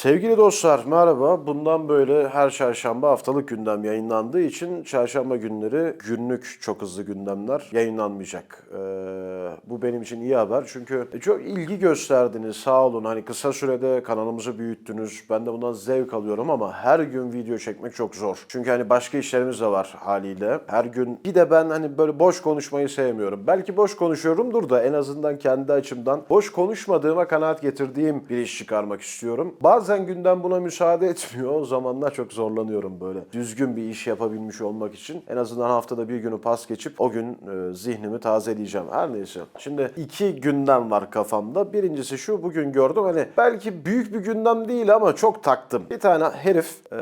Sevgili dostlar merhaba. Bundan böyle her çarşamba haftalık gündem yayınlandığı için çarşamba günleri günlük çok hızlı gündemler yayınlanmayacak. Ee, bu benim için iyi haber çünkü çok ilgi gösterdiniz sağ olun. Hani kısa sürede kanalımızı büyüttünüz. Ben de bundan zevk alıyorum ama her gün video çekmek çok zor. Çünkü hani başka işlerimiz de var haliyle. Her gün bir de ben hani böyle boş konuşmayı sevmiyorum. Belki boş konuşuyorumdur da en azından kendi açımdan boş konuşmadığıma kanaat getirdiğim bir iş çıkarmak istiyorum. Bazen gündem buna müsaade etmiyor. O zamanlar çok zorlanıyorum böyle. Düzgün bir iş yapabilmiş olmak için. En azından haftada bir günü pas geçip o gün e, zihnimi tazeleyeceğim. Her neyse. Şimdi iki gündem var kafamda. Birincisi şu bugün gördüm hani belki büyük bir gündem değil ama çok taktım. Bir tane herif e,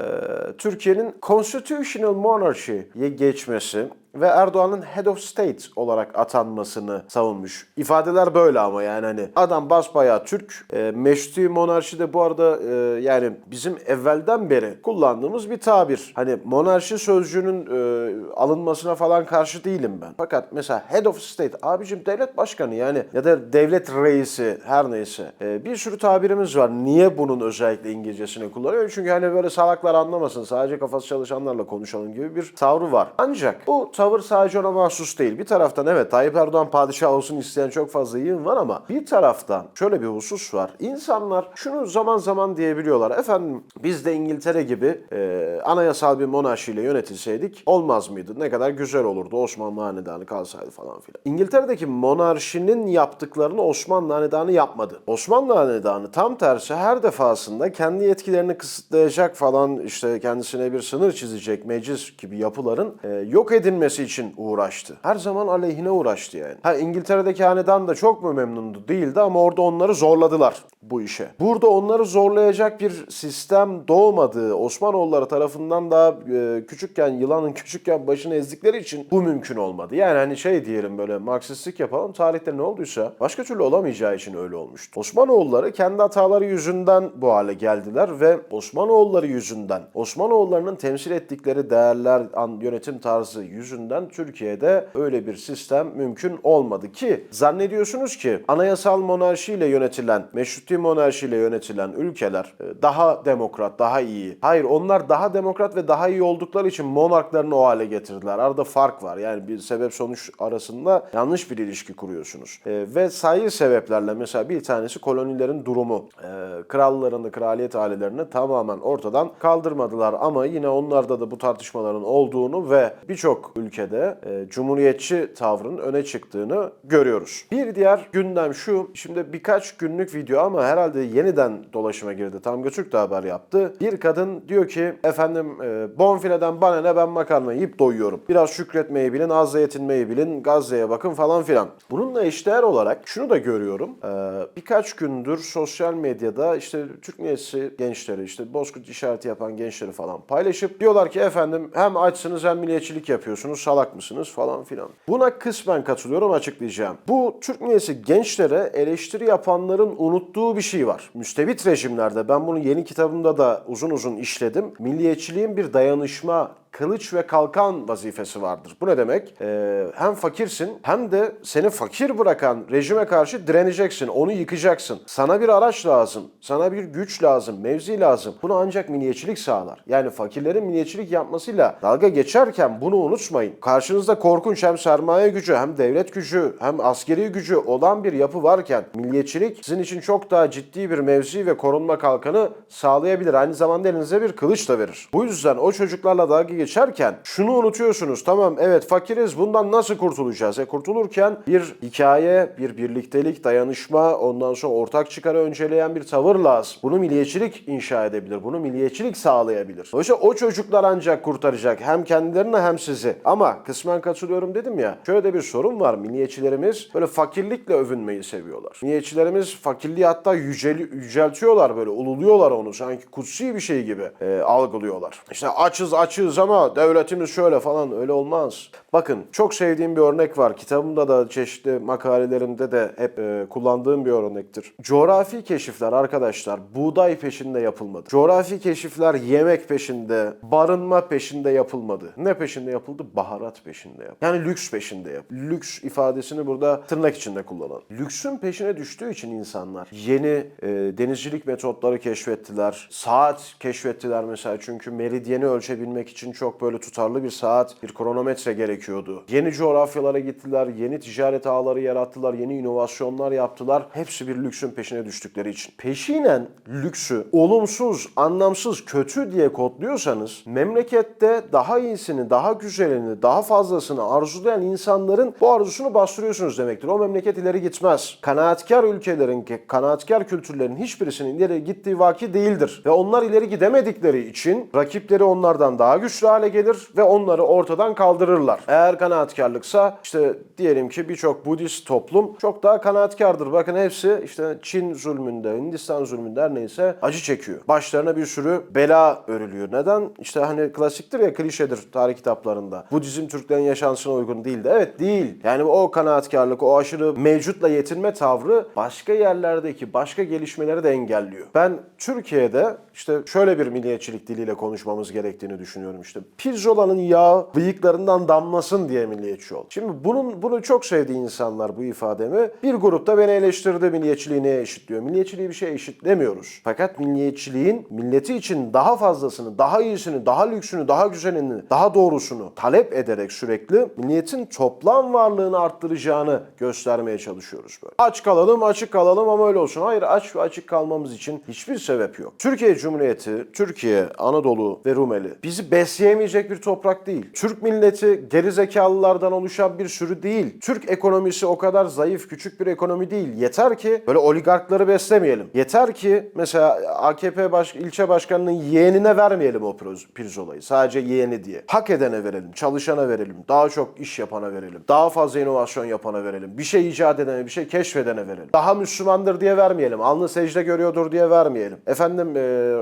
Türkiye'nin Constitutional Monarchy'ye geçmesi ve Erdoğan'ın Head of State olarak atanmasını savunmuş. İfadeler böyle ama yani hani adam basbayağı Türk. E, meşruti monarşi de bu arada e, yani bizim evvelden beri kullandığımız bir tabir. Hani monarşi sözcüğünün e, alınmasına falan karşı değilim ben. Fakat mesela Head of State abicim devlet başkanı yani ya da devlet reisi her neyse. E, bir sürü tabirimiz var. Niye bunun özellikle İngilizcesini kullanıyor? Çünkü hani böyle salaklar anlamasın sadece kafası çalışanlarla konuşalım gibi bir tavrı var. Ancak bu tavır sadece ona mahsus değil. Bir taraftan evet Tayyip Erdoğan padişah olsun isteyen çok fazla yığın var ama bir taraftan şöyle bir husus var. İnsanlar şunu zaman zaman diyebiliyorlar. Efendim biz de İngiltere gibi e, anayasal bir monarşiyle yönetilseydik olmaz mıydı? Ne kadar güzel olurdu Osmanlı Hanedanı kalsaydı falan filan. İngiltere'deki monarşinin yaptıklarını Osmanlı Hanedanı yapmadı. Osmanlı Hanedanı tam tersi her defasında kendi yetkilerini kısıtlayacak falan işte kendisine bir sınır çizecek meclis gibi yapıların e, yok edilmesi için uğraştı. Her zaman aleyhine uğraştı yani. Ha İngiltere'deki hanedan da çok mu memnundu? Değildi ama orada onları zorladılar bu işe. Burada onları zorlayacak bir sistem doğmadığı Osmanoğulları tarafından daha e, küçükken yılanın küçükken başını ezdikleri için bu mümkün olmadı. Yani hani şey diyelim böyle Marksistlik yapalım tarihte ne olduysa başka türlü olamayacağı için öyle olmuştu. Osmanoğulları kendi hataları yüzünden bu hale geldiler ve Osmanoğulları yüzünden Osmanoğullarının temsil ettikleri değerler, yönetim tarzı yüzünden Türkiye'de öyle bir sistem mümkün olmadı ki zannediyorsunuz ki anayasal monarşiyle yönetilen, meşruti monarşiyle yönetilen ülkeler e, daha demokrat, daha iyi. Hayır onlar daha demokrat ve daha iyi oldukları için monarklarını o hale getirdiler. Arada fark var. Yani bir sebep sonuç arasında yanlış bir ilişki kuruyorsunuz. E, ve sayı sebeplerle mesela bir tanesi kolonilerin durumu. E, krallarını, kraliyet ailelerini tamamen ortadan kaldırmadılar ama yine onlarda da bu tartışmaların olduğunu ve birçok ülkede e, cumhuriyetçi tavrın öne çıktığını görüyoruz. Bir diğer gündem şu. Şimdi birkaç günlük video ama herhalde yeniden dolaşıma girdi. Tam Götürk de haber yaptı. Bir kadın diyor ki efendim e, bonfileden bana ne ben makarna yiyip doyuyorum. Biraz şükretmeyi bilin, azla yetinmeyi bilin, Gazze'ye bakın falan filan. Bununla eşdeğer olarak şunu da görüyorum. E, birkaç gündür sosyal medyada işte Türk milliyetçisi gençleri, işte bozkurt işareti yapan gençleri falan paylaşıp diyorlar ki efendim hem açsınız hem milliyetçilik yapıyorsunuz, salak mısınız falan filan. Buna kısmen katılıyorum açıklayacağım. Bu Türk milliyetçisi gençlere eleştiri yapanların unuttuğu bir şey var. Müstebit rejimlerde ben bunu yeni kitabımda da uzun uzun işledim. Milliyetçiliğin bir dayanışma kılıç ve kalkan vazifesi vardır. Bu ne demek? Ee, hem fakirsin hem de seni fakir bırakan rejime karşı direneceksin. Onu yıkacaksın. Sana bir araç lazım. Sana bir güç lazım. Mevzi lazım. Bunu ancak milliyetçilik sağlar. Yani fakirlerin milliyetçilik yapmasıyla dalga geçerken bunu unutmayın. Karşınızda korkunç hem sermaye gücü hem devlet gücü hem askeri gücü olan bir yapı varken milliyetçilik sizin için çok daha ciddi bir mevzi ve korunma kalkanı sağlayabilir. Aynı zamanda elinize bir kılıç da verir. Bu yüzden o çocuklarla dalga geçerken şunu unutuyorsunuz. Tamam evet fakiriz bundan nasıl kurtulacağız? E kurtulurken bir hikaye, bir birliktelik, dayanışma, ondan sonra ortak çıkarı önceleyen bir tavır lazım. Bunu milliyetçilik inşa edebilir. Bunu milliyetçilik sağlayabilir. Dolayısıyla o çocuklar ancak kurtaracak hem kendilerini hem sizi. Ama kısmen katılıyorum dedim ya. Şöyle de bir sorun var. Milliyetçilerimiz böyle fakirlikle övünmeyi seviyorlar. Milliyetçilerimiz fakirliği hatta yüceli, yüceltiyorlar böyle. Ululuyorlar onu. Sanki kutsi bir şey gibi e, algılıyorlar. İşte açız açız ama devletimiz şöyle falan öyle olmaz. Bakın çok sevdiğim bir örnek var. Kitabımda da çeşitli makalelerimde de hep e, kullandığım bir örnektir. Coğrafi keşifler arkadaşlar buğday peşinde yapılmadı. Coğrafi keşifler yemek peşinde, barınma peşinde yapılmadı. Ne peşinde yapıldı? Baharat peşinde yapıldı. Yani lüks peşinde yapıldı. Lüks ifadesini burada tırnak içinde kullanalım. Lüksün peşine düştüğü için insanlar yeni e, denizcilik metotları keşfettiler. Saat keşfettiler mesela çünkü meridyeni ölçebilmek için çok böyle tutarlı bir saat, bir kronometre gerekiyordu. Yeni coğrafyalara gittiler, yeni ticaret ağları yarattılar, yeni inovasyonlar yaptılar. Hepsi bir lüksün peşine düştükleri için. Peşinen lüksü olumsuz, anlamsız, kötü diye kodluyorsanız memlekette daha iyisini, daha güzelini, daha fazlasını arzulayan insanların bu arzusunu bastırıyorsunuz demektir. O memleket ileri gitmez. Kanaatkar ülkelerin, kanaatkar kültürlerin hiçbirisinin ileri gittiği vaki değildir. Ve onlar ileri gidemedikleri için rakipleri onlardan daha güçlü hale gelir ve onları ortadan kaldırırlar. Eğer kanaatkarlıksa işte diyelim ki birçok Budist toplum çok daha kanaatkardır. Bakın hepsi işte Çin zulmünde, Hindistan zulmünde her neyse acı çekiyor. Başlarına bir sürü bela örülüyor. Neden? İşte hani klasiktir ya klişedir tarih kitaplarında. Budizm Türklerin yaşantısına uygun değildi. Evet değil. Yani o kanaatkarlık, o aşırı mevcutla yetinme tavrı başka yerlerdeki başka gelişmeleri de engelliyor. Ben Türkiye'de işte şöyle bir milliyetçilik diliyle konuşmamız gerektiğini düşünüyorum işte. Pirzola'nın yağı bıyıklarından damlasın diye milliyetçi ol. Şimdi bunun bunu çok sevdiği insanlar bu ifademi bir grupta beni eleştirdi milliyetçiliği neye eşitliyor? Milliyetçiliği bir şey eşitlemiyoruz. Fakat milliyetçiliğin milleti için daha fazlasını, daha iyisini, daha lüksünü, daha güzelini, daha doğrusunu talep ederek sürekli milliyetin toplam varlığını arttıracağını göstermeye çalışıyoruz böyle. Aç kalalım, açık kalalım ama öyle olsun. Hayır aç ve açık kalmamız için hiçbir sebep yok. Türkiye Cumhuriyeti, Türkiye, Anadolu ve Rumeli bizi besleyemeyecek bir toprak değil. Türk milleti gerizekalılardan oluşan bir sürü değil. Türk ekonomisi o kadar zayıf, küçük bir ekonomi değil. Yeter ki böyle oligarkları beslemeyelim. Yeter ki mesela AKP baş, ilçe başkanının yeğenine vermeyelim o pirzolayı. Sadece yeğeni diye. Hak edene verelim, çalışana verelim, daha çok iş yapana verelim, daha fazla inovasyon yapana verelim, bir şey icat edene, bir şey keşfedene verelim. Daha Müslümandır diye vermeyelim, alnı secde görüyordur diye vermeyelim. Efendim e,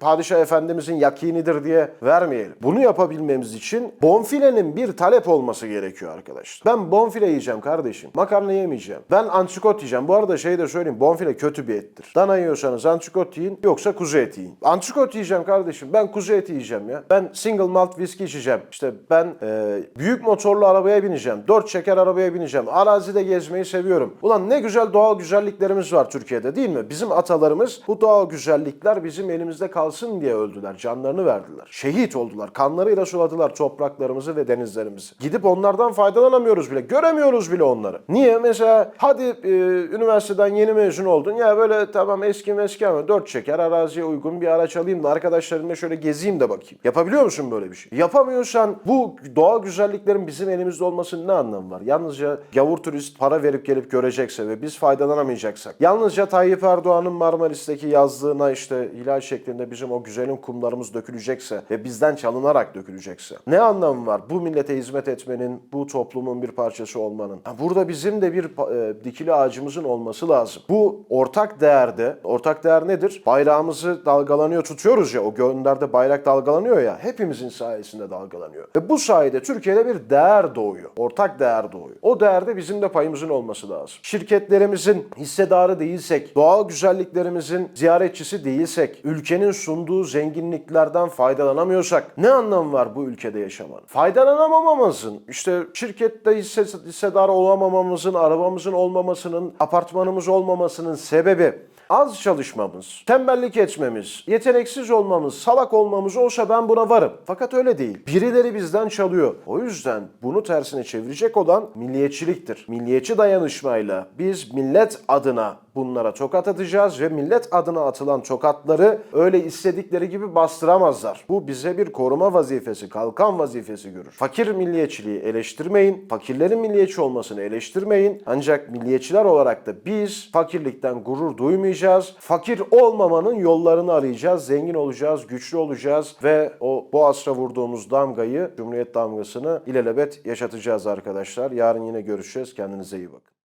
padişah efendimizin yakinidir diye vermeyelim. Bunu yapabilmemiz için bonfilenin bir talep olması gerekiyor arkadaşlar. Ben bonfile yiyeceğim kardeşim. Makarna yemeyeceğim. Ben antrikot yiyeceğim. Bu arada şey de söyleyeyim. Bonfile kötü bir ettir. Dana yiyorsanız antrikot yiyin yoksa kuzu eti yiyin. Antrikot yiyeceğim kardeşim. Ben kuzu eti yiyeceğim ya. Ben single malt viski içeceğim. İşte ben e, büyük motorlu arabaya bineceğim. Dört çeker arabaya bineceğim. Arazide gezmeyi seviyorum. Ulan ne güzel doğal güzelliklerimiz var Türkiye'de değil mi? Bizim atalarımız bu doğal güzellikler bizim elimizde kalsın diye öldüler. Canlarını verdiler. Şehit oldular. Kanlarıyla suladılar topraklarımızı ve denizlerimizi. Gidip onlardan faydalanamıyoruz bile. Göremiyoruz bile onları. Niye? Mesela hadi e, üniversiteden yeni mezun oldun. Ya böyle tamam eski meski ama dört çeker araziye uygun bir araç alayım da arkadaşlarımla şöyle gezeyim de bakayım. Yapabiliyor musun böyle bir şey? Yapamıyorsan bu doğal güzelliklerin bizim elimizde olmasının ne anlamı var? Yalnızca gavur turist para verip gelip görecekse ve biz faydalanamayacaksak. Yalnızca Tayyip Erdoğan'ın Marmaris'teki yazlığına işte hilal şeklinde bizim o güzelim kumlarımız dökülecekse ve bizden çalınarak dökülecekse. Ne anlamı var bu millete hizmet etmenin, bu toplumun bir parçası olmanın? Burada bizim de bir e, dikili ağacımızın olması lazım. Bu ortak değerde, ortak değer nedir? Bayrağımızı dalgalanıyor tutuyoruz ya, o gönderde bayrak dalgalanıyor ya, hepimizin sayesinde dalgalanıyor. Ve bu sayede Türkiye'de bir değer doğuyor. Ortak değer doğuyor. O değerde bizim de payımızın olması lazım. Şirketlerimizin hissedarı değilsek, doğal güzelliklerimizin ziyaretçisi değilsek, ülkenin sunduğu zenginliklerden faydalanamıyorsak ne anlamı var bu ülkede yaşamanın? Faydalanamamamızın, işte şirkette hisse, hissedar olamamamızın, arabamızın olmamasının, apartmanımız olmamasının sebebi az çalışmamız, tembellik etmemiz, yeteneksiz olmamız, salak olmamız olsa ben buna varım. Fakat öyle değil. Birileri bizden çalıyor. O yüzden bunu tersine çevirecek olan milliyetçiliktir. Milliyetçi dayanışmayla biz millet adına bunlara tokat atacağız ve millet adına atılan tokatları öyle istedikleri gibi bastıramazlar. Bu bize bir koruma vazifesi, kalkan vazifesi görür. Fakir milliyetçiliği eleştirmeyin, fakirlerin milliyetçi olmasını eleştirmeyin. Ancak milliyetçiler olarak da biz fakirlikten gurur duymayacağız. Fakir olmamanın yollarını arayacağız, zengin olacağız, güçlü olacağız ve o bu asra vurduğumuz damgayı, Cumhuriyet damgasını ilelebet yaşatacağız arkadaşlar. Yarın yine görüşeceğiz. Kendinize iyi bakın.